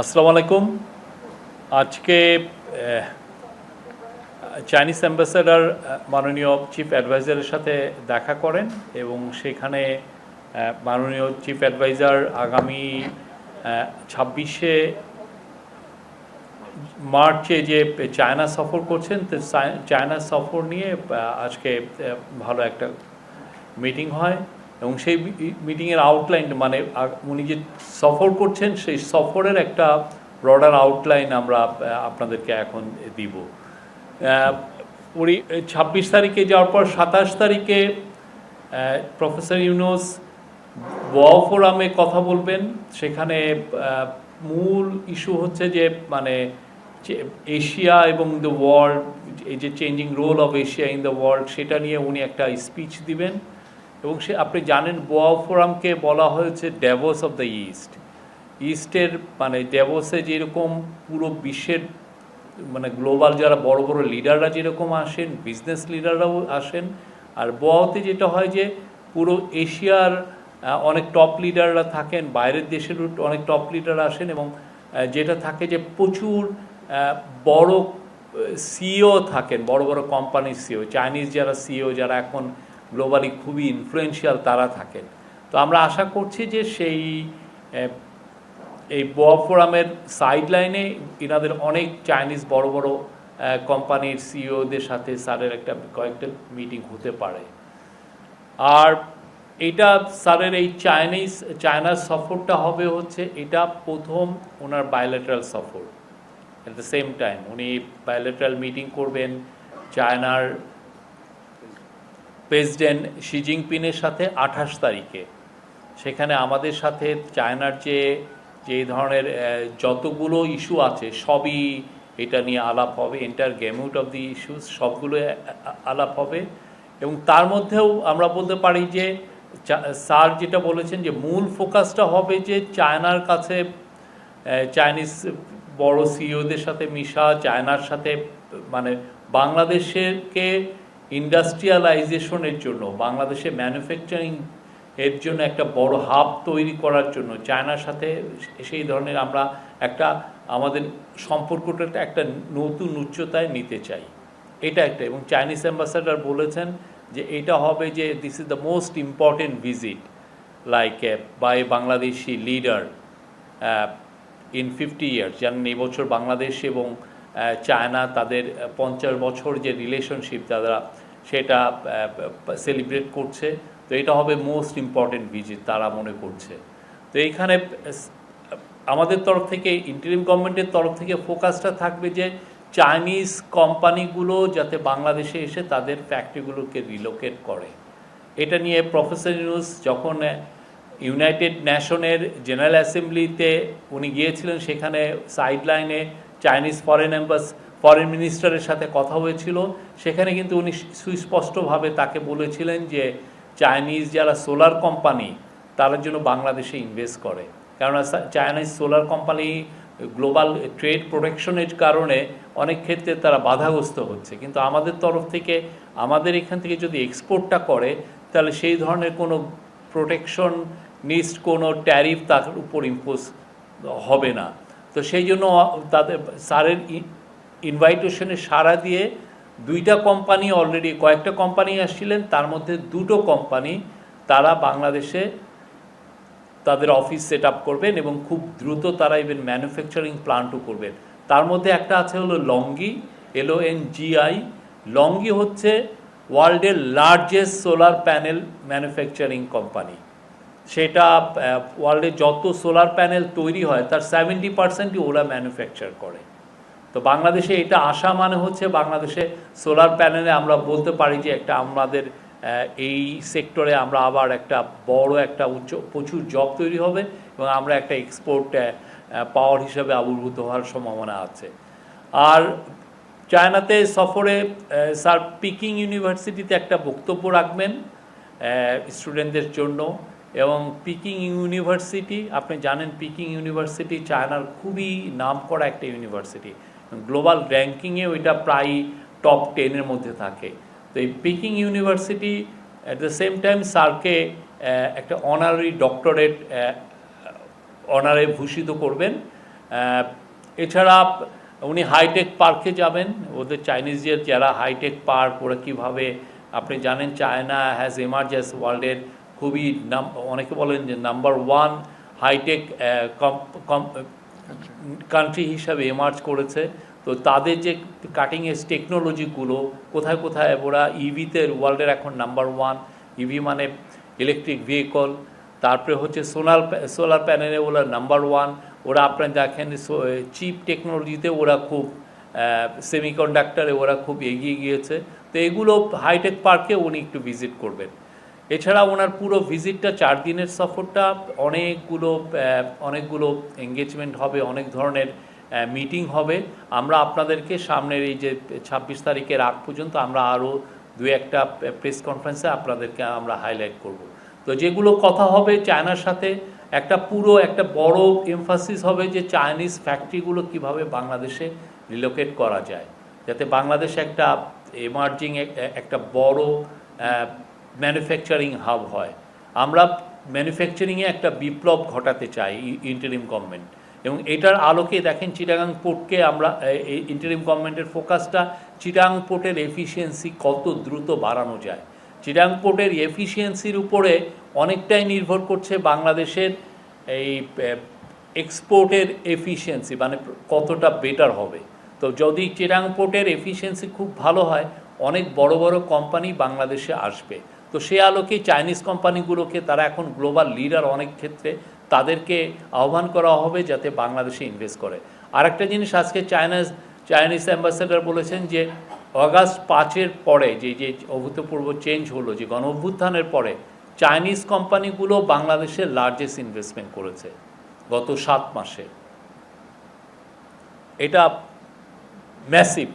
আসসালামু আলাইকুম। আজকে চাইনিজ অ্যাম্বাসেডার মাননীয় চিফ অ্যাডভাইজারের সাথে দেখা করেন এবং সেখানে মাননীয় চিফ অ্যাডভাইজার আগামী ছাব্বিশে মার্চে যে চায়না সফর করছেন চায়না সফর নিয়ে আজকে ভালো একটা মিটিং হয়। এবং সেই মিটিংয়ের আউটলাইন মানে উনি যে সফর করছেন, সেই সফরের একটা ব্রডার আউটলাইন আমরা আপনাদেরকে এখন দিব। উনি ছাব্বিশ তারিখে যাওয়ার পর সাতাশ তারিখে প্রফেসর ইউনুস ওয়াও ফোরামে কথা বলবেন। সেখানে মূল ইস্যু হচ্ছে যে মানে এশিয়া এবং দ্য ওয়ার্ল্ড এই যে changing role of Asia in the world সেটা নিয়ে উনি একটা স্পিচ দিবেন। এবং সে, আপনি জানেন বোয়াও ফোরামকে বলা হয়েছে ড্যাভোস অফ দ্য ইস্ট ইস্টের মানে ড্যাভোসে যেরকম পুরো বিশ্বের মানে গ্লোবাল যারা বড় বড় লিডাররা যেরকম আসেন বিজনেস লিডাররাও আসেন, আর বোয়াওতে যেটা হয় যে পুরো এশিয়ার অনেক টপ লিডাররা থাকেন, বাইরের দেশের অনেক টপ লিডার আসেন এবং যেটা থাকে যে প্রচুর বড় সিও থাকেন, বড় বড় কোম্পানির সিও চাইনিজ যারা সিও যারা এখন গ্লোবালি খুবই ইনফ্লুয়েন্সিয়াল তারা থাকেন। তো আমরা আশা করছি যে সেই এই বোয়া ফোরামের সাইড লাইনে এনাদের অনেক চাইনিজ বড় বড় কোম্পানির সিইওদের সাথে স্যারের একটা কয়েকটা মিটিং হতে পারে। আর এটা স্যারের এই চাইনিজ চায়নার সফরটা হবে হচ্ছে এটা প্রথম ওনার বায়োলেটারাল সফর। অ্যাট দ্য সেম টাইম উনি বায়োলেটারাল মিটিং করবেন চায়নার প্রেসিডেন্ট শি জিনপিংয়ের সাথে আঠাশ তারিখে। সেখানে আমাদের সাথে চায়নার যে যে ধরনের যতগুলো ইস্যু আছে, সবই এটা নিয়ে আলাপ হবে, entire gamut of the issues, সবগুলো আলাপ হবে। এবং তার মধ্যেও আমরা বলতে পারি যে স্যার যেটা বলেছেন যে, মূল ফোকাসটা হবে যে, চায়নার কাছে চাইনিজ বড় সিইওদের সাথে মিশা, চায়নার সাথে মানে বাংলাদেশেরকে ইন্ডাস্ট্রিয়ালাইজেশনের জন্য, বাংলাদেশে ম্যানুফ্যাকচারিং এর জন্য একটা বড় হাব তৈরি করার জন্য চায়নার সাথে সেই ধরনের আমরা একটা আমাদের সম্পর্কটা একটা নতুন উচ্চতায় নিতে চাই। এটা একটা, এবং চাইনিজ অ্যাম্বাসাডার বলেছেন যে এটা হবে যে this is the most important visit like by Bangladeshi leader in fifty years জানেন এই বছর বাংলাদেশ এবং চায়না তাদের পঞ্চাশ বছর যে রিলেশনশিপ তারা সেটা সেলিব্রেট করছে। তো এটা হবে মোস্ট ইম্পর্টেন্ট ভিজিট তারা মনে করছে। তো এইখানে আমাদের তরফ থেকে ইন্টারিম গভর্নমেন্টের তরফ থেকে ফোকাসটা থাকবে যে চাইনিজ কোম্পানিগুলো যাতে বাংলাদেশে এসে তাদের ফ্যাক্টরিগুলোকে রিলোকেট করে। এটা নিয়ে প্রফেসর ইউনুস যখন ইউনাইটেড নেশনের জেনারেল অ্যাসেম্বলিতে উনি গিয়েছিলেন, সেখানে সাইড লাইনে চাইনিজ ফরেন অ্যাম্বাস ফরেন মিনিস্টারের সাথে কথা হয়েছিল। সেখানে কিন্তু উনি সুস্পষ্টভাবে তাকে বলেছিলেন যে চাইনিজ যারা সোলার কোম্পানি তার জন্য বাংলাদেশে ইনভেস্ট করে। কেননা Chinese solar company global trade প্রোটেকশনের কারণে অনেক ক্ষেত্রে তারা বাধাগ্রস্ত হচ্ছে। কিন্তু আমাদের তরফ থেকে, আমাদের এখান থেকে যদি এক্সপোর্টটা করে, তাহলে সেই ধরনের কোনো প্রোটেকশন নিস্ট কোনো ট্যারিফ তার উপর ইম্পোজ হবে না। তো সেই জন্য তাদের স্যারের ইনভাইটেশনে সাড়া দিয়ে দুইটা কোম্পানি অলরেডি কয়েকটা কোম্পানি আসছিলেন, তার মধ্যে দুটো কোম্পানি তারা বাংলাদেশে তাদের অফিস সেট আপ করবেন এবং খুব দ্রুত তারা ইভেন ম্যানুফ্যাকচারিং প্লান্টও করবেন। তার মধ্যে একটা আছে হলো লঙ্গি এলও এন জিআই লঙ্গি হচ্ছে ওয়ার্ল্ডের largest solar panel manufacturing company সেটা ওয়ার্ল্ডে যত সোলার প্যানেল তৈরি হয়, তার সেভেন্টি পার্সেন্টই ওরা ম্যানুফ্যাকচার করে। তো বাংলাদেশে এটা আসা মানে হচ্ছে বাংলাদেশে সোলার প্যানেলে আমরা বলতে পারি যে একটা আমাদের এই সেক্টরে আমরা আবার একটা বড় একটা উচ্চ, প্রচুর জব তৈরি হবে এবং আমরা একটা এক্সপোর্ট পাওয়ার হিসেবে আবির্ভূত হওয়ার সম্ভাবনা আছে। আর চায়নাতে সফরে স্যার পিকিং ইউনিভার্সিটিতে একটা বক্তব্য রাখবেন স্টুডেন্টদের জন্য। এবং পিকিং ইউনিভার্সিটি আপনি জানেন পিকিং ইউনিভার্সিটি চায়নার খুবই নামকরা একটা ইউনিভার্সিটি গ্লোবাল র্যাঙ্কিংয়ে ওইটা প্রায় টপ টেনের মধ্যে থাকে। তো এই Peking University at the same time স্যারকে একটা অনারারি ডক্টরেট অনারে ভূষিত করবেন। এছাড়া উনি হাইটেক পার্কে যাবেন। ওদের চাইনিজদের যারা হাইটেক পার্ক ওরা কীভাবে, আপনি জানেন চায়না হ্যাজ এমার্জেস ওয়ার্ল্ডের খুবই নাম, অনেকে বলেন যে নাম্বার ওয়ান হাইটেক কান্ট্রি হিসাবে এমার্জ করেছে। তো তাদের যে কাটিং এজ টেকনোলজিগুলো কোথায় কোথায় ওরা ইভিতে ওয়ার্ল্ডের এখন নাম্বার ওয়ান ইভি মানে ইলেকট্রিক ভেহিকল তারপরে হচ্ছে সোলার সোলার প্যানেলে ওরা নাম্বার ওয়ান ওরা আপনার দেখেন চিপ টেকনোলজিতে ওরা খুব সেমিকন্ডাক্টরে ওরা খুব এগিয়ে গিয়েছে। তো এগুলো হাইটেক পার্কে উনি একটু ভিজিট করবেন। এছাড়া ওনার পুরো ভিজিটটা চার দিনের সফরটা, অনেকগুলো অনেকগুলো এঙ্গেজমেন্ট হবে, অনেক ধরনের মিটিং হবে। আমরা আপনাদেরকে সামনের এই যে ছাব্বিশ তারিখের আগ পর্যন্ত আমরা আরও দু একটা প্রেস কনফারেন্সে আপনাদেরকে আমরা হাইলাইট করব। তো যেগুলো কথা হবে চায়নার সাথে, একটা পুরো, একটা বড় এমফাসিস হবে যে চাইনিজ ফ্যাক্টরিগুলো কীভাবে বাংলাদেশে রিলোকেট করা যায়। যাতে বাংলাদেশে একটা এমার্জিং একটা বড় ম্যানুফ্যাকচারিং হাব হয়। আমরা ম্যানুফ্যাকচারিংয়ে একটা বিপ্লব ঘটাতে চাই ইন্টারিম গভর্নমেন্ট এবং এটার আলোকে দেখেন চিটাগাং পোর্টকে আমরা ইন্টারিম গভর্নমেন্টের ফোকাসটা চিটাগাং পোর্টের এফিসিয়েন্সি কত দ্রুত বাড়ানো যায়। চিটাগাং পোর্টের এফিসিয়েন্সির উপরে অনেকটাই নির্ভর করছে বাংলাদেশের এই এক্সপোর্টের এফিসিয়েন্সি মানে কতটা বেটার হবে। তো যদি চিটাং পোর্টের এফিসিয়েন্সি খুব ভালো হয়, অনেক বড় বড় কোম্পানি বাংলাদেশে আসবে। তো সে আলোকে চাইনিজ কোম্পানিগুলোকে তারা এখন গ্লোবাল লিডার অনেক ক্ষেত্রে তাদেরকে আহ্বান করা হবে যাতে বাংলাদেশে ইনভেস্ট করে। আরেকটা জিনিস আজকে চায়নাজ চাইনিজ অ্যাম্বাসেডার বলেছেন যে অগাস্ট পাঁচের পরে যে যে অভূতপূর্ব চেঞ্জ হলো, যে গণ অভ্যুত্থানের পরে চাইনিজ কোম্পানিগুলো বাংলাদেশের লার্জেস্ট ইনভেস্টমেন্ট করেছে গত সাত মাসে। এটা ম্যাসিভ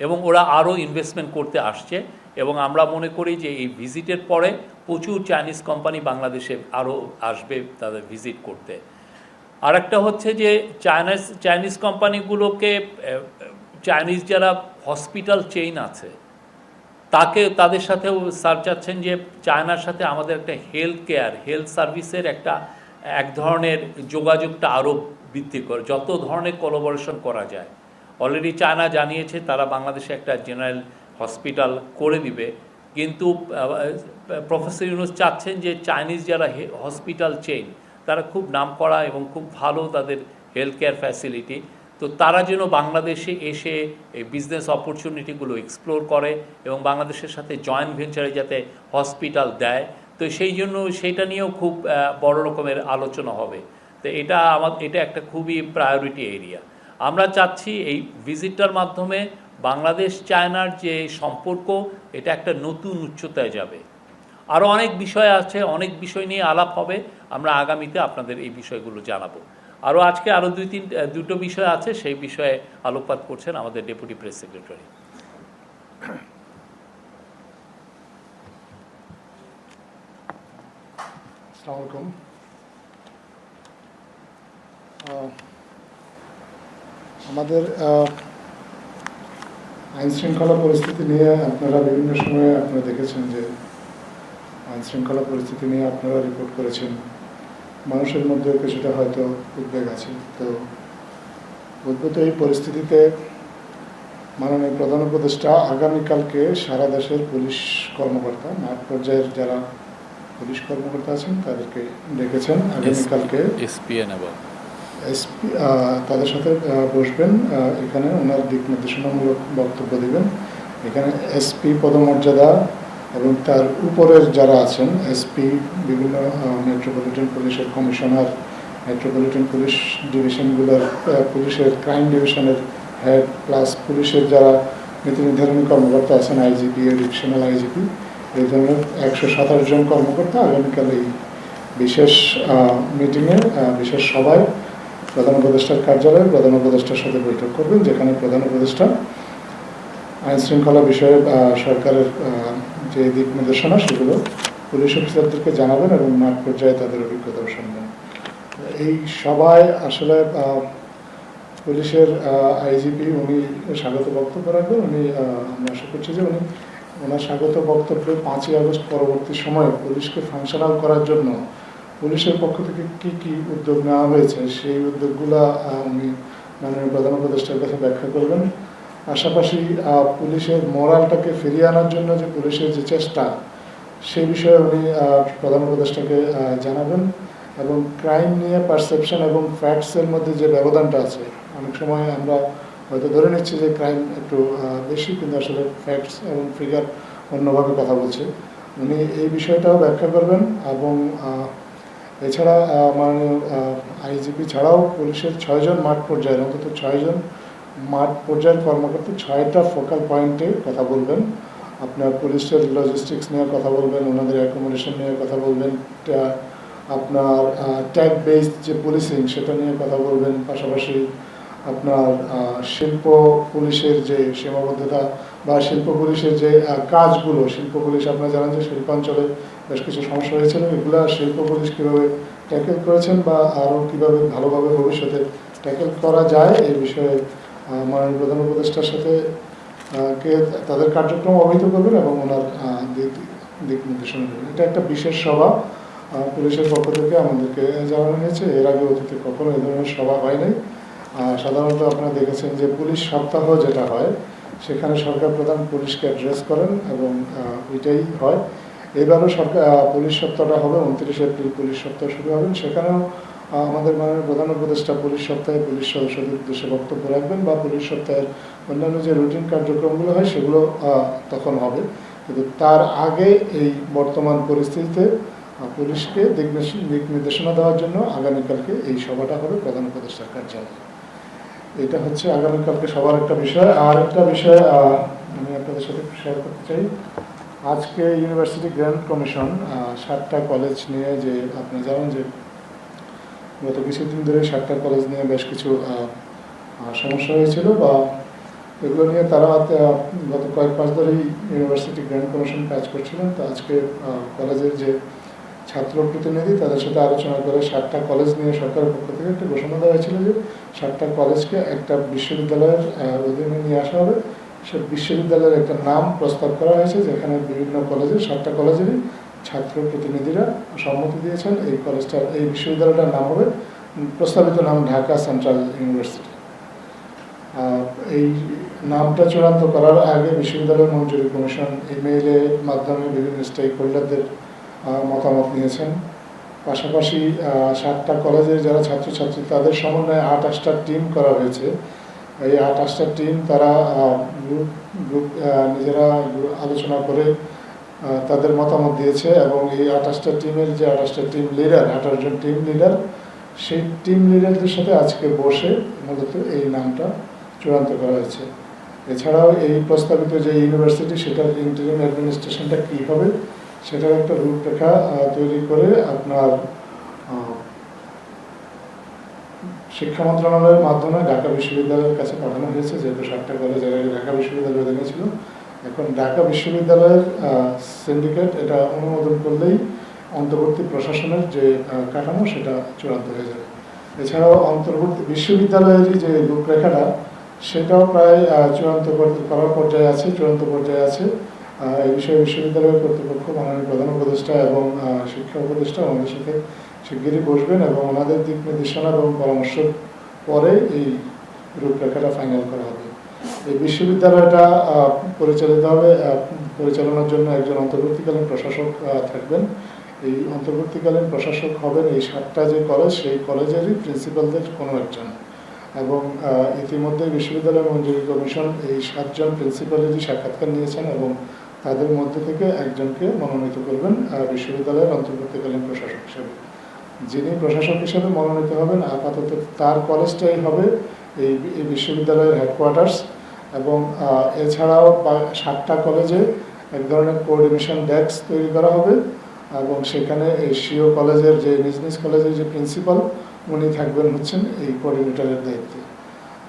এবং ওরা আরও ইনভেস্টমেন্ট করতে আসছে। এবং আমরা মনে করি যে এই ভিজিটের পরে প্রচুর চাইনিজ কোম্পানি বাংলাদেশে আরও আসবে তাদের ভিজিট করতে। আরেকটা হচ্ছে যে চাইনিজ চাইনিজ কোম্পানিগুলোকে চাইনিজ যারা হসপিটাল চেইন আছে, তাকে, তাদের সাথেও স্যার চাচ্ছেন যে চায়নার সাথে আমাদের একটা হেলথ কেয়ার, হেলথ সার্ভিসের একটা, এক ধরনের যোগাযোগটা আরও বৃদ্ধি করে, যত ধরনের কোলাবোরেশন করা যায়। অলরেডি চায়না জানিয়েছে তারা বাংলাদেশে একটা জেনারেল হসপিটাল করে দিবে। কিন্তু প্রফেসর ইউনুস চাচ্ছেন যে চাইনিজ যারা হসপিটাল চেইন তারা খুব নামকরা এবং খুব ভালো তাদের হেলথ কেয়ার ফ্যাসিলিটি তো তারা যেন বাংলাদেশে এসে এই বিজনেস অপরচুনিটিগুলো এক্সপ্লোর করে এবং বাংলাদেশের সাথে জয়েন্ট ভেঞ্চারে যাতে হসপিটাল দেয়। তো সেই জন্য সেইটা নিয়েও খুব বড় রকমের আলোচনা হবে। তো এটা আমার এটা একটা খুবই প্রায়োরিটি এরিয়া আমরা চাচ্ছি এই ভিজিটটার মাধ্যমে বাংলাদেশ, চায়নার যে সম্পর্ক, এটা একটা নতুন উচ্চতায় যাবে। আরও অনেক বিষয় আছে, অনেক বিষয় নিয়ে আলাপ হবে, আমরা আগামীতে আপনাদের এই বিষয়গুলো জানাব। আরও আজকে আরও দুই, তিন দুটো বিষয় আছে, সেই বিষয়ে আলোকপাত করছেন আমাদের ডেপুটি প্রেস সেক্রেটারি। আমাদের আইন শৃঙ্খলা পরিস্থিতি নিয়ে আপনারা বিভিন্ন সময়ে আপনারা দেখেছেন যে আইন শৃঙ্খলা পরিস্থিতি নিয়ে আপনারা রিপোর্ট করেছেন। মানুষের মধ্যে কিছুটা হয়তো উদ্বেগ আছে। তো উদ্ভূত এই পরিস্থিতিতে মাননীয় প্রধান উপদেষ্টা আগামীকালকে সারা দেশের পুলিশ কর্মকর্তা মাঠ পর্যায়ের যারা পুলিশ কর্মকর্তা আছেন তাদেরকে ডেকেছেন। আগামীকালকে এসপিএন এবং এসপি তাদের সাথে বসবেন এখানে ওনার দিক নির্দেশনামূলক বক্তব্য দিবেন। এখানে এসপি পদমর্যাদা এবং তার উপরের যারা আছেন, এসপি, বিভিন্ন মেট্রোপলিটন পুলিশের কমিশনার, মেট্রোপলিটন পুলিশ ডিভিশনগুলোর পুলিশের ক্রাইম ডিভিশনের হেড, প্লাস পুলিশের যারা নীতি নির্ধারণী কর্মকর্তা আছেন, আইজিপি, ডিভিশনাল আইজিপি, এই ধরনের একশো সাতাশ জন কর্মকর্তা আগামীকাল এই বিশেষ মিটিংয়ে বিশেষ সভায় প্রধান উপদেষ্টার কার্যালয়ে প্রধান উপদেষ্টার সাথে বৈঠক করবেন, যেখানে প্রধান উপদেষ্টা আইন শৃঙ্খলা বিষয়ে সরকারের যে দিক নির্দেশনা সেগুলো পুলিশ অফিসারদেরকে জানাবেন এবং মাঠ পর্যায়ে তাদের অভিজ্ঞতাও শুনবেন। এই সভায় আসলে পুলিশের আইজিপি উনি স্বাগত বক্তব্য রাখবেন। উনি আমরা আশা করছি যে উনি ওনার স্বাগত বক্তব্যে পাঁচই আগস্ট পরবর্তী সময়ে পুলিশকে ফাংশনাল করার জন্য পুলিশের পক্ষ থেকে কি কি উদ্যোগ নেওয়া হয়েছে, সেই উদ্যোগগুলো উনি মাননীয় প্রধান উপদেষ্টার কাছে ব্যাখ্যা করবেন। পাশাপাশি পুলিশের মোরালটাকে ফিরিয়ে আনার জন্য যে পুলিশের যে চেষ্টা সেই বিষয়ে উনি প্রধান উপদেষ্টাকে জানাবেন এবং ক্রাইম নিয়ে পারসেপশন এবং ফ্যাক্টসের মধ্যে যে ব্যবধানটা আছে, অনেক সময় আমরা হয়তো ধরে নিচ্ছি যে ক্রাইম একটু বেশি, কিন্তু আসলে ফ্যাক্টস এবং ফিগার অন্যভাবে কথা বলছে। উনি এই বিষয়টাও ব্যাখ্যা করবেন এবং এছাড়া মাননীয় আইজিপি ছাড়াও পুলিশের ছয়জন মাঠ পর্যায়ের, অন্তত ছয়জন মাঠ পর্যায়ের কর্মকর্তা ছয়টা ফোকাল পয়েন্টে কথা বলবেন। আপনার পুলিশের লজিস্টিক্স নিয়ে কথা বলবেন, ওনাদের অ্যাকোমোডেশন নিয়ে কথা বলবেন আপনার ট্যাগ বেসড যে পুলিশিং সেটা নিয়ে কথা বলবেন, পাশাপাশি আপনার শিল্প পুলিশের যে সীমাবদ্ধতা বা শিল্প পুলিশের যে কাজগুলো, শিল্প পুলিশ আপনারা জানেন যে শিল্পাঞ্চলে বেশ কিছু সমস্যা হয়েছিল। এগুলো শিল্প পুলিশ কীভাবে ট্যাকেল করেছেন বা আরও কীভাবে ভালোভাবে ভবিষ্যতে ট্যাকেল করা যায় এই বিষয়ে মাননীয় প্রধান উপদেষ্টার সাথে কে তাদের কার্যক্রম অবহিত করবেন এবং ওনার দিক দিক নির্দেশনা দেবেন। এটা একটা বিশেষ সভা পুলিশের পক্ষ থেকে আমাদেরকে জানানো হয়েছে। এর আগে অতীতে কখনো এই ধরনের সভা হয় নাই। সাধারণত আপনারা দেখেছেন যে পুলিশ সপ্তাহ যেটা হয়, সেখানে সরকার প্রধান পুলিশকে অ্যাড্রেস করেন এবং ওইটাই হয়। এবারও সরকার পুলিশ সপ্তাহটা হবে, উনত্রিশে এপ্রিল পুলিশ সপ্তাহ শুরু হবেন সেখানেও আমাদের মাননীয় প্রধান উপদেষ্টা পুলিশ সপ্তাহে পুলিশ সদস্যদের উদ্দেশ্যে বক্তব্য রাখবেন বা পুলিশ সপ্তাহের অন্যান্য যে রুটিন কার্যক্রমগুলো হয়, সেগুলো তখন হবে। কিন্তু তার আগে এই বর্তমান পরিস্থিতিতে পুলিশকে দিক নির্দেশনা দেওয়ার জন্য আগামীকালকে এই সভাটা হবে প্রধান উপদেষ্টার কার্যালয়ে। এটা হচ্ছে আগামীকালকে সবার একটা বিষয়। আর একটা বিষয় আমি আপনাদের সাথে শেয়ার করতে চাই। আজকে ইউনিভার্সিটি গ্র্যান্ড কমিশন সাতটা কলেজ নিয়ে যে আপনি জানেন যে গত কিছুদিন ধরে সাতটা কলেজ নিয়ে বেশ কিছু সমস্যা হয়েছিল বা এগুলো নিয়ে তারা গত কয়েক মাস ধরেই ইউনিভার্সিটি গ্র্যান্ড কমিশন কাজ করছিলেন তো আজকে কলেজের যে ছাত্র প্রতিনিধি তাদের সাথে আলোচনা করে সাতটা কলেজ নিয়ে সরকারের পক্ষ থেকে একটা ঘোষণা দেওয়া হয়েছিল যে সাতটা কলেজকে একটা বিশ্ববিদ্যালয়ের অধীনে নিয়ে আসা হবে। সে বিশ্ববিদ্যালয়ের একটা নাম প্রস্তাব করা হয়েছে যেখানে বিভিন্ন কলেজের সাতটা কলেজেরই ছাত্র প্রতিনিধিরা সম্মতি দিয়েছেন এই কলেজটার এই বিশ্ববিদ্যালয়টার নাম হবে প্রস্তাবিত নাম ঢাকা সেন্ট্রাল ইউনিভার্সিটি। এই নামটা চূড়ান্ত করার আগে বিশ্ববিদ্যালয় মঞ্জুরি কমিশন ইমেইলের মাধ্যমে বিভিন্ন স্টেক হোল্ডারদের মতামত নিয়েছেন। পাশাপাশি সাতটা কলেজের যারা ছাত্রছাত্রী, তাদের সমন্বয়ে আঠাশটা টিম করা হয়েছে। এই আঠাশটা টিম তারা গ্রুপ গ্রুপ নিজেরা আলোচনা করে তাদের মতামত দিয়েছে এবং এই আঠাশটা টিমের যে আঠাশটা টিম লিডার আঠাশ জন টিম লিডার সেই টিম লিডারদের সাথে আজকে বসে মূলত এই নামটা চূড়ান্ত করা হয়েছে। এছাড়াও এই প্রস্তাবিত যে ইউনিভার্সিটি সেটার ইন্টারিম অ্যাডমিনিস্ট্রেশনটা কী হবে সেটার একটা রূপরেখা তৈরি করে আপনার শিক্ষা মন্ত্রণালয়ের মাধ্যমে ঢাকা বিশ্ববিদ্যালয়ের কাছে পাঠানো হয়েছে, যেহেতু সাতটা কলেজ আগে ঢাকা বিশ্ববিদ্যালয়ের অধীনে এখন ঢাকা বিশ্ববিদ্যালয়ের সিন্ডিকেট এটা অনুমোদন করলেই অন্তর্বর্তী প্রশাসনের যে কাঠামো সেটা চূড়ান্ত হয়ে যাবে। এছাড়াও অন্তর্বর্তী বিশ্ববিদ্যালয়েরই যে রূপরেখাটা, সেটাও প্রায় চূড়ান্ত কর- করার পর্যায়ে আছে, চূড়ান্ত পর্যায়ে আছে। এই বিষয়ে বিশ্ববিদ্যালয়ের কর্তৃপক্ষ, মাননীয় প্রধান উপদেষ্টা এবং শিক্ষা উপদেষ্টা আমাদের সাথে শিগগিরই বসবেন এবং ওনাদের দিক নির্দেশনা এবং পরামর্শ পরে এই রূপরেখাটা ফাইনাল করা হবে। এই বিশ্ববিদ্যালয়টা পরিচালিত হবে পরিচালনার জন্য একজন অন্তর্বর্তীকালীন প্রশাসক থাকবেন। এই অন্তর্বর্তীকালীন প্রশাসক হবেন এই সাতটা যে কলেজ সেই কলেজেরই প্রিন্সিপালদের কোনো একজন। এবং ইতিমধ্যে বিশ্ববিদ্যালয় মঞ্জুরি কমিশন এই সাতজন প্রিন্সিপালেরই সাক্ষাৎকার নিয়েছেন এবং তাদের মধ্যে থেকে একজনকে মনোনীত করবেন বিশ্ববিদ্যালয়ের অন্তর্বর্তীকালীন প্রশাসক হিসেবে। যিনি প্রশাসক হিসেবে মনোনীত হবেন, আপাতত তার কলেজটাই হবে এই বিশ্ববিদ্যালয়ের হেডকোয়ার্টার্স এবং এছাড়াও সাতটা কলেজে এক ধরনের কোঅর্ডিনেশন ডেস্ক তৈরি করা হবে এবং সেখানে এই সিও কলেজের যে, নিজ কলেজের যে প্রিন্সিপাল উনি থাকবেন হচ্ছেন এই কোঅর্ডিনেটরের দায়িত্বে।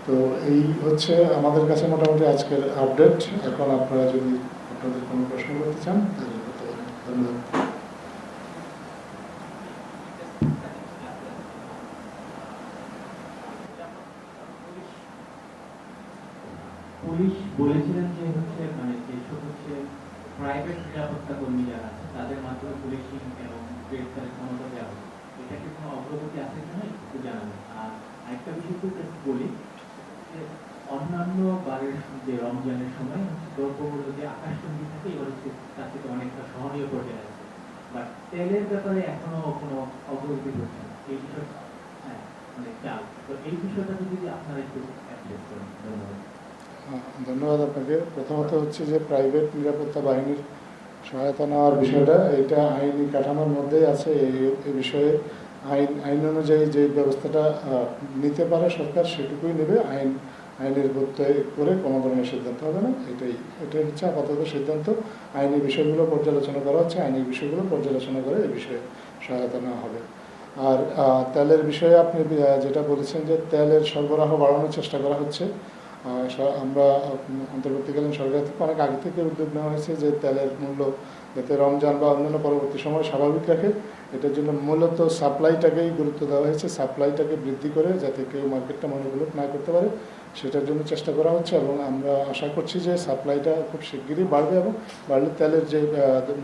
তো এই হচ্ছে আমাদের কাছে মোটামুটি আজকের আপডেট এখন আপনারা যদি আপনাদের কোনো প্রশ্ন করতে চান? ধন্যবাদ পুলিশ বলেছিলেন যে হচ্ছে মানে যেসব হচ্ছে প্রাইভেট নিরাপত্তা কর্মী যারা আছে, তাদের মাধ্যমে পুলিশিং এবং গ্রেফতারের ক্ষমতা দেওয়া হবে এটাকে কোনো অগ্রগতি আছে কিনা একটু জানাবেন। আর আরেকটা বিষয় একটু বলি অন্যান্য বারের যে রমজানের সময় হচ্ছে দ্রব্যমূল্য যে আকাশচুম্বী থাকে এবার হচ্ছে তার থেকে অনেকটা সহনীয় পর্যায়ে আছে বাট তেলের ব্যাপারে এখনও কোনো অগ্রগতি হচ্ছে না। এই বিষয়টা হ্যাঁ মানে চাল। তো এই বিষয়টা যদি আপনারা একটু অ্যাড্রেস করেন ধন্যবাদ। আহ, ধন্যবাদ আপনাকে। প্রথমত হচ্ছে যে প্রাইভেট নিরাপত্তা বাহিনীর সহায়তা নেওয়ার বিষয়টা এটা আইনি কাঠামোর মধ্যেই আছে। এই বিষয়ে আইন আইন অনুযায়ী যে ব্যবস্থাটা নিতে পারে সরকার সেটুকুই নেবে। আইন আইনের গুরুত্ব করে কোনো ধরনের সিদ্ধান্ত হবে না, এটাই এটাই হচ্ছে আপাতত সিদ্ধান্ত। আইনি বিষয়গুলো পর্যালোচনা করা হচ্ছে, আইনি বিষয়গুলো পর্যালোচনা করে এই বিষয়ে সহায়তা নেওয়া হবে। আর তেলের বিষয়ে আপনি যেটা বলেছেন যে তেলের সরবরাহ বাড়ানোর চেষ্টা করা হচ্ছে আমরা অন্তর্বর্তীকালীন সরকার থেকে অনেক আগে থেকে উদ্যোগ নেওয়া হয়েছে যে তেলের মূল্য যাতে রমজান বা অন্যান্য পরবর্তী সময় স্বাভাবিক রাখে, এটার জন্য মূলত সাপ্লাইটাকেই গুরুত্ব দেওয়া হয়েছে, সাপ্লাইটাকে বৃদ্ধি করে যাতে কেউ মার্কেটটা মনোগুলোপ না করতে পারে। সেটার জন্য চেষ্টা করা হচ্ছে এবং আমরা আশা করছি যে সাপ্লাইটা খুব শিগগিরই বাড়বে এবং বাড়লে তেলের যে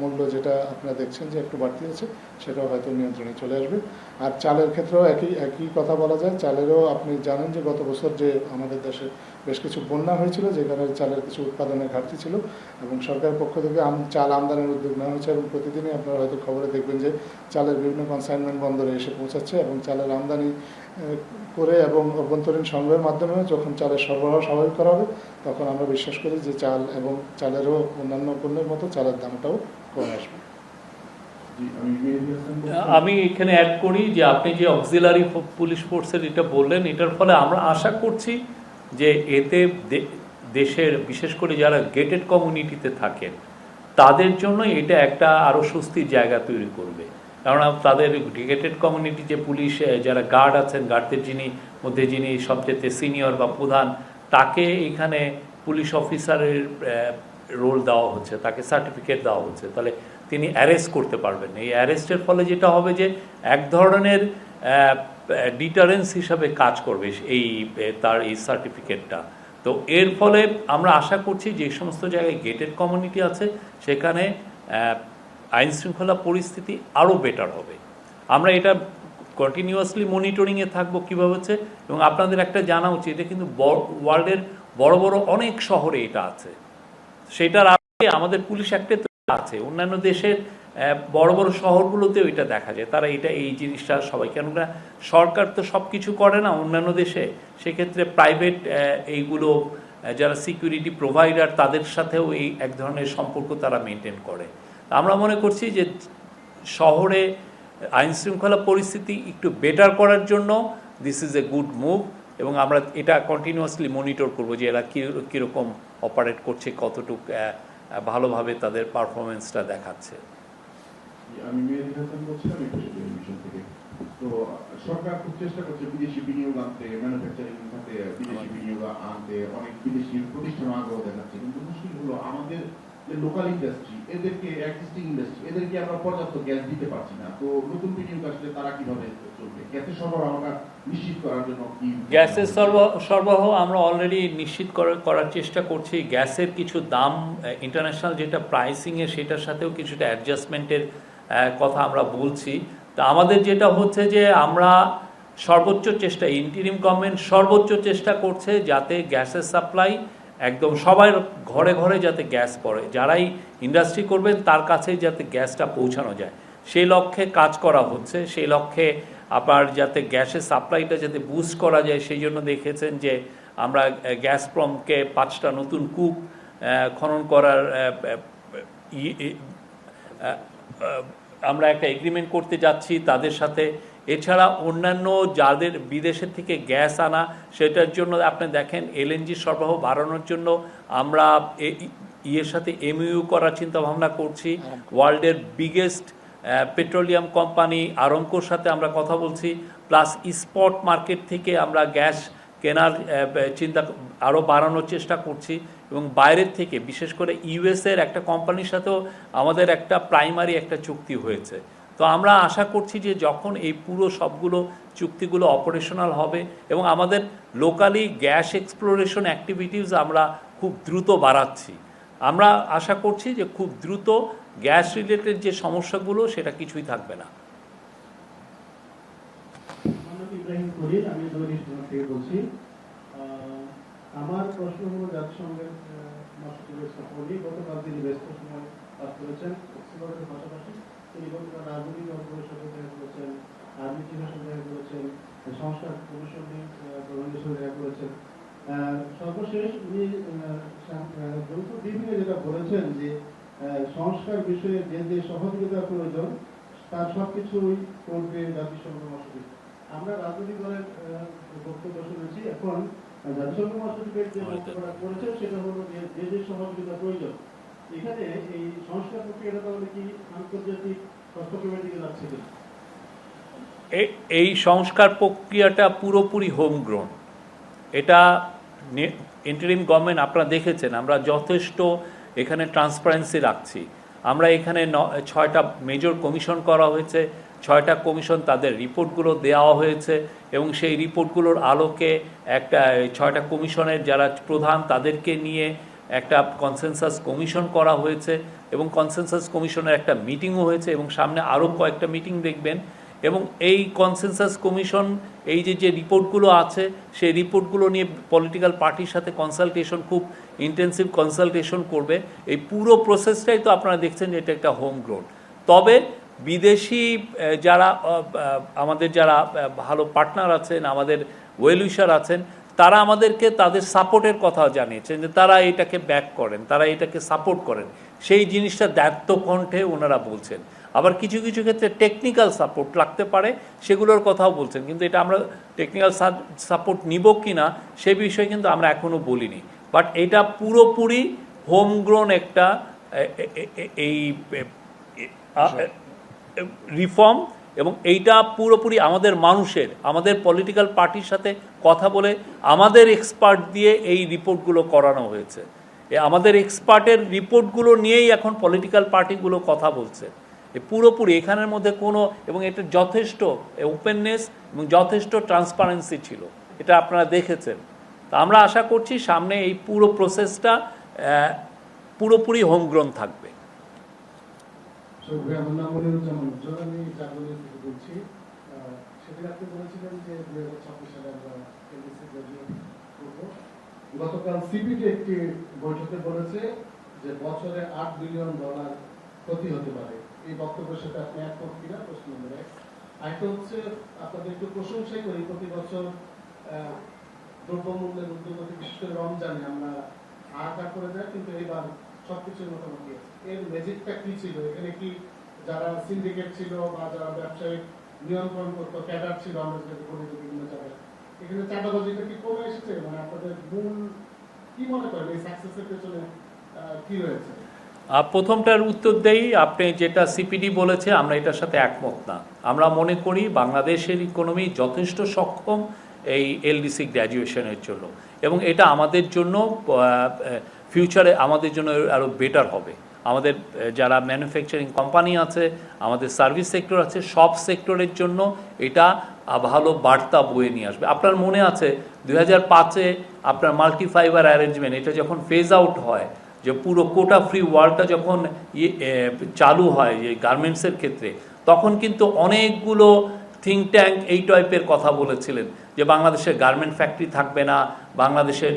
মূল্য যেটা আপনারা দেখছেন যে একটু বাড়তি আছে, সেটাও হয়তো নিয়ন্ত্রণে চলে আসবে। আর চালের ক্ষেত্রেও একই একই কথা বলা যায়। চালেরও আপনি জানেন যে গত বছর যে আমাদের দেশে বেশ কিছু বন্যা হয়েছিল যেখানে চালের কিছু উৎপাদনের ঘাটতি ছিল এবং সরকারের পক্ষ থেকে আম চাল আমদানির উদ্যোগ নেওয়া হয়েছে এবং প্রতিদিনই আপনারা হয়তো খবরে দেখবেন যে চালের বিভিন্ন কনসাইনমেন্ট বন্দরে এসে পৌঁছাচ্ছে এবং চালের আমদানি করে এবং অভ্যন্তরীণ সংগ্রহের মাধ্যমে যখন চালের সরবরাহ স্বাভাবিক করা হবে তখন আমরা বিশ্বাস করি যে চাল এবং চালেরও অন্যান্য পণ্যের মতো চালের দামটাও কমে আসবে। আমি এখানে অ্যাড করি যে আপনি যে অক্সিলারি পুলিশ ফোর্সের এটা বললেন এটার ফলে আমরা আশা করছি যে এতে দেশের, বিশেষ করে যারা গেটেড কমিউনিটিতে থাকেন, তাদের জন্য এটা একটা আরও স্বস্তির জায়গা তৈরি করবে। কেননা তাদের গেটেড কমিউনিটি যে পুলিশ যারা গার্ড আছেন গার্ডদের যিনি, মধ্যে যিনি সবচেয়ে সিনিয়র বা প্রধান, তাকে এখানে পুলিশ অফিসারের রোল দেওয়া হচ্ছে, তাকে সার্টিফিকেট দেওয়া হচ্ছে। তাহলে তিনি অ্যারেস্ট করতে পারবেন। এই অ্যারেস্টের ফলে যেটা হবে যে, এক ধরনের ডিটারেন্স হিসাবে কাজ করবে এই তার এই সার্টিফিকেটটা তো এর ফলে আমরা আশা করছি যে সমস্ত জায়গায় গেটেড কমিউনিটি আছে, সেখানে আইন শৃঙ্খলা পরিস্থিতি আরও বেটার হবে। আমরা এটা কন্টিনিউয়াসলি মনিটরিংয়ে থাকব কীভাবে হচ্ছে, এবং আপনাদের একটা জানা উচিত, এটা কিন্তু ওয়ার্ল্ডের বড় বড় অনেক শহরে এটা আছে। সেটার আগে আমাদের পুলিশ তো আছে, অন্যান্য দেশের বড় বড় শহরগুলোতেও এটা দেখা যায়। তারা এটা, এই জিনিসটা সবাই কেননা সরকার তো সব কিছু করে না, অন্যান্য দেশে। সেক্ষেত্রে প্রাইভেট এইগুলো যারা সিকিউরিটি প্রোভাইডার তাদের সাথেও এই এক ধরনের সম্পর্ক তারা মেনটেন করে। আমরা মনে করছি যে শহরে আইন শৃঙ্খলা পরিস্থিতি একটু বেটার করার জন্য this is a good move এবং আমরা এটা কন্টিনিউয়াসলি মনিটর করব যে এরা কীরকম অপারেট করছে, কতটুক ভালোভাবে তাদের পারফরমেন্সটা দেখাচ্ছে। আমি মেহেদি হাসান বলছিলাম একুশে টেলিভিশন থেকে। তো সরকার খুব চেষ্টা করছে বিদেশি বিনিয়োগ আনতে ম্যানুফ্যাকচারিং খাতে বিদেশি বিনিয়োগ আনতে অনেক বিদেশি প্রতিষ্ঠান আগ্রহ দেখাচ্ছে। কিন্তু মুশকিল হলো আমাদের যে লোকাল ইন্ডাস্ট্রি এদেরকে এক্সিস্টিং ইন্ডাস্ট্রি এদেরকে আমরা পর্যাপ্ত গ্যাস দিতে পারছি না। তো নতুন বিনিয়োগ আসলে তারা কীভাবে চলবে? গ্যাসের সরবরাহটা নিশ্চিত করার জন্য কি গ্যাসের সরবরাহ সরবরাহ আমরা অলরেডি নিশ্চিত করার চেষ্টা করছি। গ্যাসের কিছু দাম ইন্টারন্যাশনাল যেটা প্রাইসিংয়ে সেটার সাথেও কিছুটা অ্যাডজাস্টমেন্টের কথা আমরা বলছি। তা আমাদের যেটা হচ্ছে যে আমরা সর্বোচ্চ চেষ্টা ইন্টিরিম গভর্নমেন্ট সর্বোচ্চ চেষ্টা করছে যাতে গ্যাসের সাপ্লাই একদম সবার ঘরে ঘরে যাতে গ্যাস পড়ে। যারাই ইন্ডাস্ট্রি করবেন, তার কাছেই যাতে গ্যাসটা পৌঁছানো যায়। সেই লক্ষ্যে কাজ করা হচ্ছে। সেই লক্ষ্যে আবার যাতে গ্যাসের সাপ্লাইটা যাতে বুস্ট করা যায়, সেই জন্য দেখেছেন যে আমরা গ্যাস প্রমকে পাঁচটা নতুন কূপ খনন করার আমরা একটা এগ্রিমেন্ট করতে যাচ্ছি তাদের সাথে। এছাড়া অন্যান্য যাদের বিদেশের থেকে গ্যাস আনা সেটার জন্য আপনি দেখেন এলএনজি সরবরাহ বাড়ানোর জন্য আমরা ইয়ের সাথে এমইউ করার চিন্তাভাবনা করছি। ওয়ার্ল্ডের বিগেস্ট পেট্রোলিয়াম কোম্পানি আরঙ্কোর সাথে আমরা কথা বলছি। প্লাস স্পট মার্কেট থেকে আমরা গ্যাস কেনার চিন্তা আরও বাড়ানোর চেষ্টা করছি। এবং বাইরের থেকে, বিশেষ করে ইউএসের একটা কোম্পানির সাথেও আমাদের একটা প্রাইমারি একটা চুক্তি হয়েছে। তো আমরা আশা করছি যে যখন এই পুরো সবগুলো চুক্তিগুলো অপারেশনাল হবে এবং আমাদের লোকালি গ্যাস এক্সপ্লোরেশন অ্যাক্টিভিটিস আমরা খুব দ্রুত বাড়াচ্ছি। আমরা আশা করছি যে খুব দ্রুত গ্যাস রিলেটেড যে সমস্যাগুলো সেটা কিছুই থাকবে না। আমি বলছি। আমার প্রশ্ন হলো জাতিসংঘের মাস্টার সকলই গতকাল তিনি ব্যস্ত সময় পাঠ করেছেন। অক্সফোর্ডের পাশাপাশি তিনি গতকাল রাজনৈতিক দল পরিষদের দেখা করেছেন চিফের সাথে দেখা করেছেন, সংস্কার কমিশন প্রধানের সাথে দেখা করেছেন। সর্বশেষ উনি যৌথ ব্রিফিংয়ে যেটা বলেছেন যে সংস্কার বিষয়ে যে যে সহযোগিতা প্রয়োজন, তার সবকিছুই করবে জাতিসংঘ মহাসচিব। আমরা রাজনৈতিক দলের বক্তব্য শুনেছি। এখন জাতিসংঘ মহাসচিবের যে বক্তব্যটা করেছেন সেটা হলো যে যে যে সহযোগিতা প্রয়োজন এখানে এই সংস্কার প্রক্রিয়াটা তাহলে কি আন্তর্জাতিক হস্তক্ষেপের দিকে যাচ্ছে কিনা? এই সংস্কার প্রক্রিয়াটা পুরোপুরি হোম গ্রোন এটা ইন্টারিম গভর্নমেন্ট আপনারা দেখেছেন আমরা যথেষ্ট এখানে ট্রান্সপারেন্সি রাখছি। আমরা এখানে ছয়টা মেজর কমিশন করা হয়েছে ছয়টা কমিশন তাদের রিপোর্টগুলো দেওয়া হয়েছে এবং সেই রিপোর্টগুলোর আলোকে একটা ছয়টা কমিশনের যারা প্রধান তাদেরকে নিয়ে একটা কনসেনসাস কমিশন করা হয়েছে এবং কনসেনসাস কমিশনের একটা মিটিংও হয়েছে এবং সামনে আরও কয়েকটা মিটিং দেখবেন এবং এই কনসেনসাস কমিশন এই যে যে রিপোর্টগুলো আছে, সেই রিপোর্টগুলো নিয়ে পলিটিক্যাল পার্টির সাথে কনসালটেশন খুব ইন্টেন্সিভ কনসালটেশন করবে। এই পুরো প্রসেসটাই তো আপনারা দেখছেন যে এটা একটা হোম গ্রোন তবে বিদেশি যারা আমাদের যারা ভালো পার্টনার আছেন, আমাদের ওয়েল উইশার আছেন, তারা আমাদেরকে তাদের সাপোর্টের কথা জানিয়েছেন যে তারা এটাকে ব্যাক করেন, তারা এটাকে সাপোর্ট করেন। সেই জিনিসটা দায়িত্ব কণ্ঠে ওনারা বলছেন। আবার কিছু কিছু ক্ষেত্রে টেকনিক্যাল সাপোর্ট লাগতে পারে, সেগুলোর কথাও বলছেন। কিন্তু এটা আমরা টেকনিক্যাল সাপোর্ট নিব কি না সে বিষয়ে কিন্তু আমরা এখনও বলিনি। বাট এটা পুরোপুরি হোমগ্রোন একটা এই রিফর্ম এবং এইটা পুরোপুরি আমাদের মানুষের, আমাদের পলিটিক্যাল পার্টির সাথে কথা বলে আমাদের এক্সপার্ট দিয়ে এই রিপোর্টগুলো করানো হয়েছে। আমাদের এক্সপার্টের রিপোর্টগুলো নিয়েই এখন পলিটিক্যাল পার্টিগুলো কথা বলছে। পুরোপুরি এখানের মধ্যে কোনো, এবং এটা যথেষ্ট ওপেননেস এবং যথেষ্ট ট্রান্সপারেন্সি ছিল। এটা আপনারা দেখেছেন। তা আমরা আশা করছি সামনে এই পুরো প্রসেসটা পুরোপুরি হোমগ্রোন থাকবে। সুপ্রিয়া আমার নাম আহ, সেদিন আপনি বলেছিলেন যে দুই হাজার ছাব্বিশ সালে গতকাল সিপিটি একটি বৈঠকে বলেছে যে বছরে আট বিলিয়ন ডলার ক্ষতি হতে পারে। এই বক্তব্যের সাথে আপনি একমত কিনা প্রশ্ন নম্বর এক আরেকটা হচ্ছে আপনাদের একটু প্রশংসাই করি প্রতি বছর দ্রব্যমূল্যের উদ্যোগতি বিশেষ করে রমজানে আমরা হাহাকার করে যায় কিন্তু এবার সবকিছুর মোটামুটি। এর ম্যাজিকটা কি ছিল? এখানে কি যারা সিন্ডিকেট ছিল বা যারা ব্যবসায়িক নিয়ন্ত্রণ করতো ক্যাডার ছিল আমরা যেটা বিভিন্ন জায়গায়, এখানে চাঁদাবাজিটা কি কমে এসেছে? মানে আপনাদের মূল কি মনে করেন এই সাকসেসের পেছনে কি রয়েছে? প্রথমটার উত্তর দেই, আপনি যেটা সিপিডি বলেছে, আমরা এটার সাথে একমত না। আমরা মনে করি বাংলাদেশের ইকোনমি যথেষ্ট সক্ষম এই এলডিসি গ্র্যাজুয়েশনের জন্য। এবং এটা আমাদের জন্য ফিউচারে আমাদের জন্য আরও বেটার হবে। আমাদের যারা ম্যানুফ্যাকচারিং কোম্পানি আছে আমাদের সার্ভিস সেক্টর আছে সব সেক্টরের জন্য এটা ভালো বার্তা বয়ে নিয়ে আসবে। আপনার মনে আছে দুই হাজার পাঁচে আপনার মাল্টিফাইবার অ্যারেঞ্জমেন্ট এটা যখন ফেজ আউট হয় যে পুরো কোটা ফ্রি ওয়ার্ল্ডটা যখন ইয়ে, চালু হয় যে গার্মেন্টসের ক্ষেত্রে তখন কিন্তু অনেকগুলো থিঙ্ক ট্যাঙ্ক এই টাইপের কথা বলেছিলেন, যে বাংলাদেশের গার্মেন্ট ফ্যাক্টরি থাকবে না, বাংলাদেশের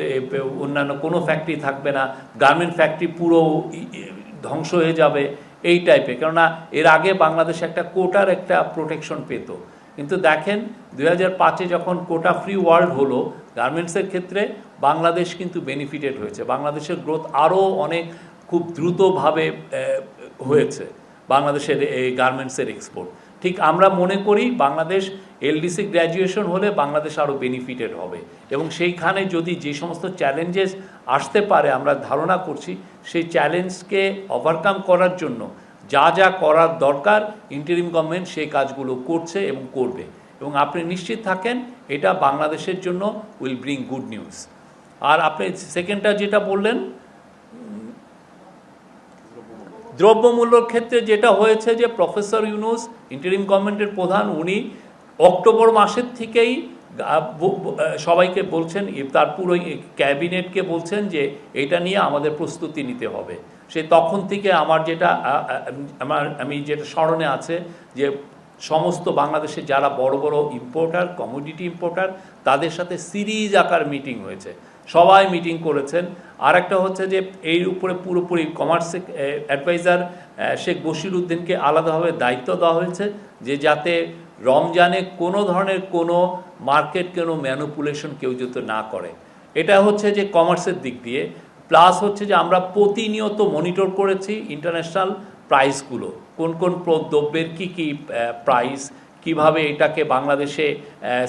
অন্যান্য কোনো ফ্যাক্টরি থাকবে না গার্মেন্ট ফ্যাক্টরি পুরো ধ্বংস হয়ে যাবে, এই টাইপের কেননা এর আগে বাংলাদেশ একটা কোটার একটা প্রোটেকশন পেত। কিন্তু দেখেন, দুই হাজার পাঁচে যখন কোটা ফ্রি ওয়ার্ল্ড হলো গার্মেন্টসের ক্ষেত্রে বাংলাদেশ কিন্তু বেনিফিটেড হয়েছে। বাংলাদেশের গ্রোথ আরও অনেক খুব দ্রুতভাবে হয়েছে, বাংলাদেশের এই গার্মেন্টসের এক্সপোর্ট ঠিক আমরা মনে করি বাংলাদেশ এলডিসি গ্র্যাজুয়েশন হলে বাংলাদেশ আরও বেনিফিটেড হবে। এবং সেইখানে যদি যে সমস্ত চ্যালেঞ্জেস আসতে পারে আমরা ধারণা করছি, সেই চ্যালেঞ্জকে ওভারকাম করার জন্য যা যা করার দরকার ইন্টারিম গভর্নমেন্ট সেই কাজগুলো করছে এবং করবে। এবং আপনি নিশ্চিত থাকেন এটা বাংলাদেশের জন্য উইল ব্রিং গুড নিউজ আর আপনি সেকেন্ডটা যেটা বললেন দ্রব্যমূল্যর ক্ষেত্রে যেটা হয়েছে যে প্রফেসর ইউনুস ইন্টারিম গভর্নমেন্টের প্রধান, উনি অক্টোবর মাসের থেকেই সবাইকে বলছেন তার পুরো ক্যাবিনেটকে বলছেন যে এটা নিয়ে আমাদের প্রস্তুতি নিতে হবে। সে তখন থেকে আমার যেটা আমার, আমি যেটা স্মরণে আছে যে সমস্ত বাংলাদেশে যারা বড় বড় ইম্পোর্টার কমোডিটি ইম্পোর্টার তাদের সাথে সিরিজ আকার মিটিং হয়েছে। সবাই মিটিং করেছেন। আর একটা হচ্ছে যে এই উপরে পুরোপুরি কমার্স অ্যাডভাইজার শেখ বশির উদ্দিনকে আলাদাভাবে দায়িত্ব দেওয়া হয়েছে যে যাতে রমজানে কোনো ধরনের কোনো মার্কেট কোনো ম্যানুপুলেশন কেউ যাতে না করে। এটা হচ্ছে যে কমার্সের দিক দিয়ে। প্লাস হচ্ছে যে আমরা প্রতিনিয়ত মনিটর করেছি ইন্টারন্যাশনাল প্রাইসগুলো কোন কোন দ্রব্যের কী কী প্রাইস কীভাবে এটাকে বাংলাদেশে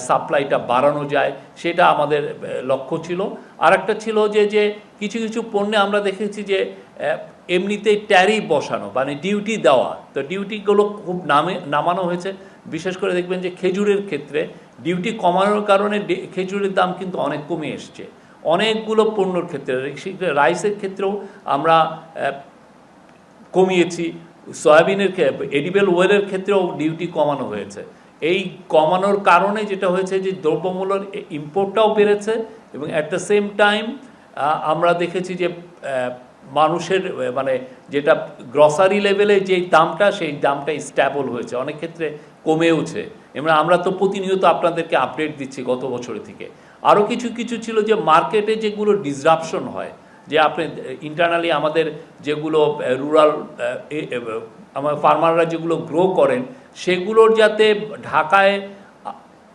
সাপ্লাইটা বাড়ানো যায়, সেটা আমাদের লক্ষ্য ছিল। আর একটা ছিল যে যে কিছু কিছু পণ্যে আমরা দেখেছি যে এমনিতেই ট্যারিফ বসানো মানে ডিউটি দেওয়া। তো ডিউটিগুলো খুব নামে, নামানো হয়েছে। বিশেষ করে দেখবেন যে খেজুরের ক্ষেত্রে ডিউটি কমানোর কারণে খেজুরের দাম কিন্তু অনেক কমে এসছে। অনেকগুলো পণ্যর ক্ষেত্রে রাইসের ক্ষেত্রেও আমরা কমিয়েছি। সয়াবিনের এডিবেল ওয়েলের ক্ষেত্রেও ডিউটি কমানো হয়েছে। এই কমানোর কারণে যেটা হয়েছে যে দ্রব্যমূল্যের ইম্পোর্টটাও বেড়েছে এবং অ্যাট দ্য সেম টাইম আমরা দেখেছি যে মানুষের মানে যেটা গ্রসারি লেভেলে যেই দামটা, সেই দামটা স্ট্যাবল হয়েছে। অনেক ক্ষেত্রে কমেওছে। এবং আমরা তো প্রতিনিয়ত আপনাদেরকে আপডেট দিচ্ছি গত বছর থেকে। আরও কিছু কিছু ছিল যে মার্কেটে যেগুলো ডিসরাপশন হয় যে আপনি ইন্টারনালি আমাদের যেগুলো রুরাল আমার ফার্মাররা যেগুলো গ্রো করেন, সেগুলোর যাতে ঢাকায়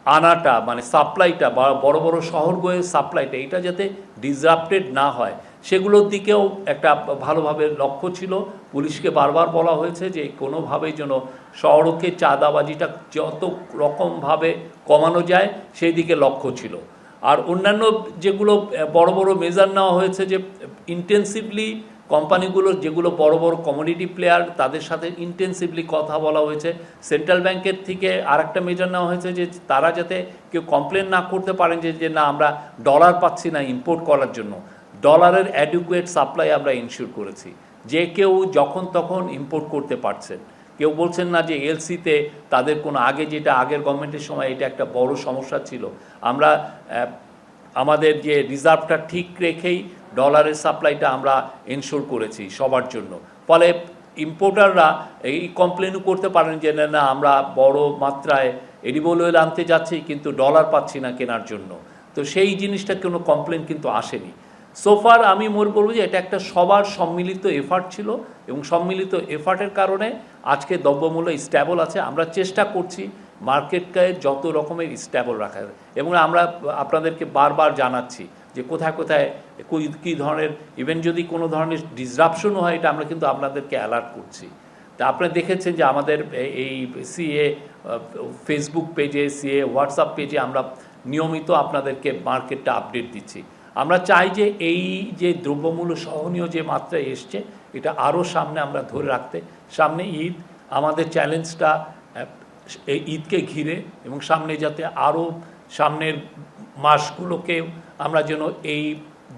আনাটা মানে সাপ্লাইটা বা বড় বড় শহরগুলোয় সাপ্লাইটা এটা যাতে ডিসরাপ্টেড না হয়, সেগুলোর দিকেও একটা ভালোভাবে লক্ষ্য ছিল। পুলিশকে বারবার বলা হয়েছে যে কোনোভাবেই যেন শহরকে চাঁদাবাজিটা যত রকমভাবে কমানো যায়, সেই দিকে লক্ষ্য ছিল। আর অন্যান্য যেগুলো বড় বড় মেজার নেওয়া হয়েছে যে ইন্টেন্সিভলি কোম্পানিগুলো যেগুলো বড় বড় কমোডিটি প্লেয়ার তাদের সাথে ইন্টেন্সিভলি কথা বলা হয়েছে। সেন্ট্রাল ব্যাংকের থেকে আরেকটা মেজার নেওয়া হয়েছে যে তারা যাতে কেউ কমপ্লেন না করতে পারেন যে যে না, আমরা ডলার পাচ্ছি না ইম্পোর্ট করার জন্য। ডলারের অ্যাডুকুয়েট সাপ্লাই আমরা ইনশিওর করেছি। যে কেউ যখন তখন ইম্পোর্ট করতে পারছেন। কেউ বলছেন না যে এলসিতে তাদের কোনো, আগে যেটা, আগের গভর্নমেন্টের সময় এটা একটা বড় সমস্যা ছিল। আমরা আমাদের যে রিজার্ভটা ঠিক রেখেই ডলারের সাপ্লাইটা আমরা এনশোর করেছি সবার জন্য। ফলে ইম্পোর্টাররা এই কমপ্লেনও করতে পারেন যে, না না, আমরা বড় মাত্রায় এডিবল অয়েল আনতে যাচ্ছি, কিন্তু ডলার পাচ্ছি না কেনার জন্য। তো সেই জিনিসটা কোনো কমপ্লেন কিন্তু আসেনি। সোফার আমি মনে করব যে এটা একটা সবার সম্মিলিত এফার্ট ছিল এবং সম্মিলিত এফার্টের কারণে আজকে দ্রব্যমূল্য স্ট্যাবল আছে। আমরা চেষ্টা করছি মার্কেটকে যত রকমের স্ট্যাবল রাখা। এবং আমরা আপনাদেরকে বারবার জানাচ্ছি যে কোথায় কোথায় কী ধরনের ইভেন যদি কোনো ধরনের ডিসরাপশনও হয়, এটা আমরা কিন্তু আপনাদেরকে অ্যালার্ট করছি। তা আপনারা দেখেছেন যে আমাদের এই সিএ ফেসবুক পেজে সিএ হোয়াটসঅ্যাপ পেজে আমরা নিয়মিত আপনাদেরকে মার্কেটটা আপডেট দিচ্ছি। আমরা চাই যে এই যে দ্রব্যমূল্য সহনীয় যে মাত্রায় এসছে, এটা আরও সামনে আমরা ধরে রাখতে। সামনে ঈদ, আমাদের চ্যালেঞ্জটা এই ঈদকে ঘিরে এবং সামনে যাতে আরও সামনের মাসগুলোকে আমরা যেন এই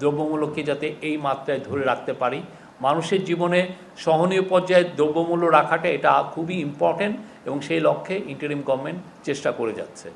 দ্রব্যমূল্যকে যাতে এই মাত্রায় ধরে রাখতে পারি। মানুষের জীবনে সহনীয় পর্যায়ে দ্রব্যমূল্য রাখাটা এটা খুবই ইম্পর্ট্যান্ট এবং সেই লক্ষ্যে ইন্টারিম গভর্নমেন্ট চেষ্টা করে যাচ্ছে।